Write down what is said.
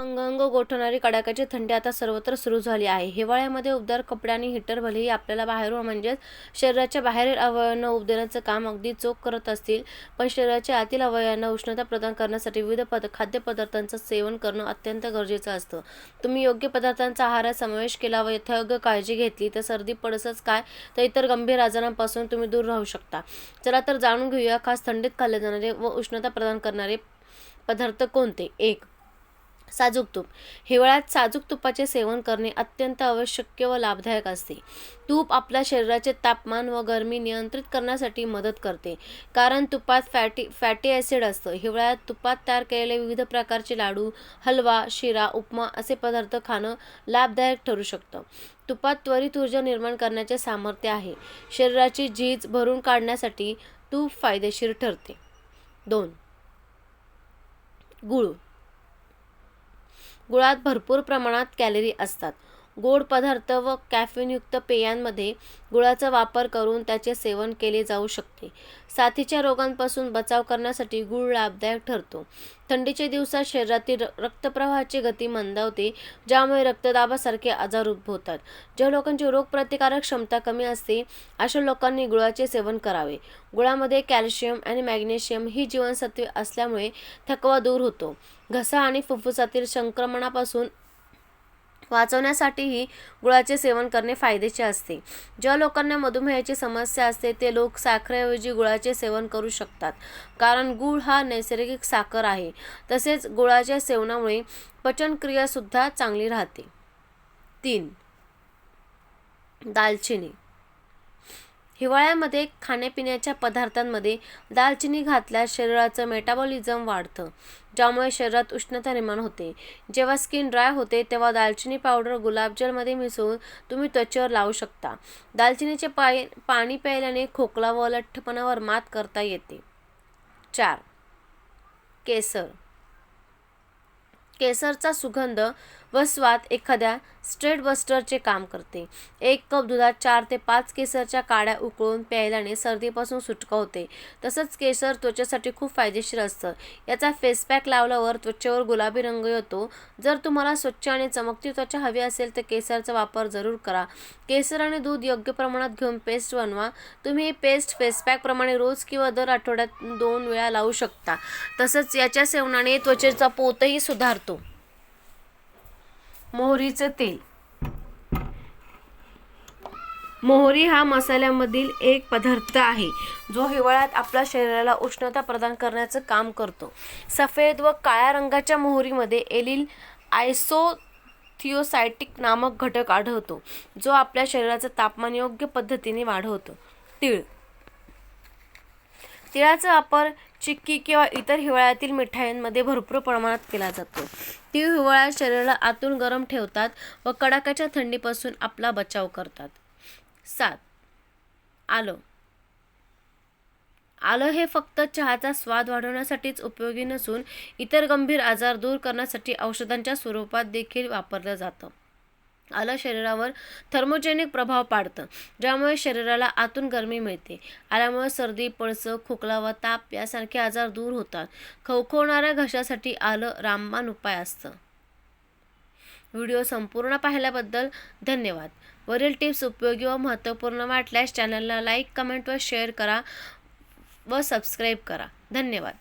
अंग गोठवणारी कडाक्याची थंडी आता सर्वत्र सुरू झाली आहे. हिवाळ्यामध्ये उबदार कपडे आणि हिटर भलेही आपल्याला बाहेरून म्हणजेच शरीराच्या बाहेरील अवयवांना उब देण्याचं काम अगदी चोख करत असतील पण शरीराच्या आतील अवयवांना उष्णता प्रदान करण्यासाठी विविध पद खाद्यपदार्थांचं सेवन करणं अत्यंत गरजेचं असतं. तुम्ही योग्य पदार्थांचा आहारात समावेश केला व यथायोग्य काळजी घेतली तर सर्दी पडसच काय तर इतर गंभीर आजारांपासून तुम्ही दूर राहू शकता. चला तर जाणून घेऊया खास थंडीत खाल्ले जाणारे व उष्णता प्रदान करणारे पदार्थ कोणते? एक साजूक तूप. हिवाळ्यात साजूक तुपाचे सेवन करणे अत्यंत आवश्यक व लाभदायक असते. तूप आपल्या शरीराचे तापमान व गरमी नियंत्रित करण्यासाठी मदत करते. कारण तुपात फॅटी फॅटी ॲसिड असतं. हिवाळ्यात तुपात तयार केलेले विविध प्रकारचे लाडू हलवा शिरा उपमा असे पदार्थ खाणं लाभदायक ठरू शकतं. तुपात त्वरित ऊर्जा निर्माण करण्याचे सामर्थ्य आहे. शरीराची झीज भरून काढण्यासाठी तूप फायदेशीर ठरते. दोन. गुळ. गुळात भरपूर प्रमाणात कॅलरी असतात. गोड पदार्थ व कॅफेनयुक्त पेयांमध्ये गुळाचा वापर करून त्याचे सेवन केले जाऊ शकते. साथीच्या रोगांपासून बचाव करण्यासाठी गुळ लाभदायक ठरतो. थंडीच्या दिवसात शरीरातील र- रक्तप्रवाहाची गती मंदावते ज्यामुळे रक्तदाबासारखे आजार उद्भवतात. ज्या लोकांची रोगप्रतिकारक क्षमता कमी असते अशा लोकांनी गुळाचे सेवन करावे. गुळामध्ये कॅल्शियम आणि मॅग्नेशियम ही जीवनसत्वे असल्यामुळे थकवा दूर होतो. घसा आणि फुफ्फुसातील संक्रमणापासून वाचवण्यासाठीही गुळाचे सेवन करणे फायदेचे असते. ज्या लोकांना मधुमेहाची समस्या असते ते लोक साखरेऐवजी गुळाचे सेवन करू शकतात. कारण गुळ हा नैसर्गिक साखर आहे. तसेच गुळाच्या सेवनामुळे पचनक्रियासुद्धा चांगली राहते. तीन. दालचिनी. हिवाळ्यामध्ये खाण्यापिण्याच्या पदार्थांमध्ये दालचिनी घातल्यास शरीराचं मेटाबॉलिझम वाढतं. ज्यामुळे शरीरात उष्णता निर्माण होते. जेव्हा स्किन ड्राय होते तेव्हा दालचिनी पावडर गुलाबजलमध्ये मिसळून तुम्ही त्वचेवर लावू शकता. दालचिनीचे पाय पाणी प्यायल्याने खोकला व लठ्ठपणावर मात करता येते. चार. केसर. केसरचा सुगंध व स्वाद एखाद्या स्ट्रेट बस्टरचे काम करते. एक कप दुधात चार ते पाच केसरच्या काड्या उकळून प्यायल्याने सर्दीपासून सुटका होते तसंच केसर त्वचेसाठी खूप फायदेशीर असतं. याचा फेस पॅक लावल्यावर त्वचेवर गुलाबी रंग येतो. जर तुम्हाला स्वच्छ आणि चमकती त्वचा हवी असेल तर केसरचा वापर जरूर करा. केसर आणि दूध योग्य प्रमाणात घेऊन पेस्ट बनवा. तुम्ही ही पेस्ट फेसपॅकप्रमाणे रोज किंवा दर आठवड्यात दोन वेळा लावू शकता. तसंच याच्या सेवनाने त्वचेचा पोतही सुधारतो. मोहरीचं तेल. मोहरी हा मसाल्यामधील एक पदार्थ आहे जो हिवाळ्यात आपल्या शरीराला उष्णता प्रदान करण्याचं काम करतो. सफेद व काळ्या रंगाच्या मोहरीमध्ये एलिल आयसोथिओसायटिक नामक घटक आढळतो जो आपल्या शरीराचं तापमान योग्य पद्धतीने वाढवतो. तिळ. तिळाचा वापर चिक्की किंवा इतर हिवाळ्यातील मिठाईंमध्ये भरपूर प्रमाणात केला जातो. तीळ हिवाळ्यात शरीराला आतून गरम ठेवतात व कडाक्याच्या थंडीपासून आपला बचाव करतात. सात. आलं. आलं हे फक्त चहाचा स्वाद वाढवण्यासाठीच उपयोगी नसून इतर गंभीर आजार दूर करण्यासाठी औषधांच्या स्वरूपात देखील वापरलं जातं. आलं शरीरावर थर्मोजेनिक प्रभाव पाडतं. ज्यामुळे शरीराला आतून गरमी मिळते. आल्यामुळे सर्दी पळसं खोकला व ताप यासारखे आजार दूर होतात. खवखवणाऱ्या घशासाठी आलं रामबाण उपाय असतं. व्हिडिओ संपूर्ण पाहिल्याबद्दल धन्यवाद. वरील टिप्स उपयोगी व महत्त्वपूर्ण वाटल्यास चॅनलला लाईक कमेंट व शेअर करा व सबस्क्राईब करा. धन्यवाद.